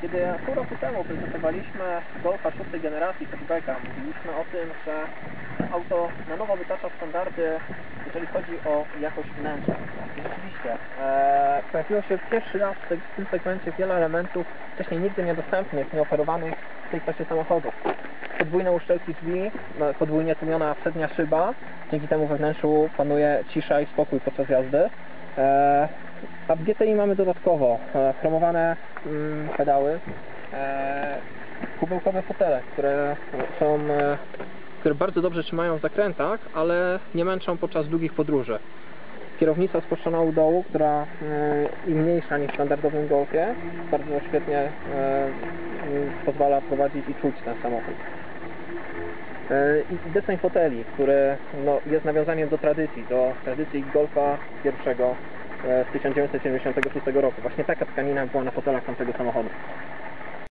Kiedy pół roku temu prezentowaliśmy Golfa szóstej generacji hatchbacka, mówiliśmy o tym, że auto na nowo wytacza standardy, jeżeli chodzi o jakość wnętrza. Rzeczywiście, e, pojawiło się pierwszy raz w tym segmencie wiele elementów wcześniej nigdy niedostępnych, nieoferowanych w tej klasie samochodów. Podwójne uszczelki drzwi, no, podwójnie tłumiona przednia szyba, dzięki temu we wnętrzu panuje cisza i spokój podczas jazdy. E, a w GTI mamy dodatkowo e, chromowane mm, pedały, e, kubełkowe fotele, które są, e, które bardzo dobrze trzymają w zakrętach, ale nie męczą podczas długich podróży. Kierownica spuszczona u dołu, która i mniejsza niż w standardowym Golfie, bardzo świetnie e, m, pozwala prowadzić i czuć ten samochód. I deseń foteli, który no, jest nawiązaniem do tradycji, do tradycji Golfa pierwszego z 1976 roku. Właśnie taka tkanina była na fotelach tamtego samochodu.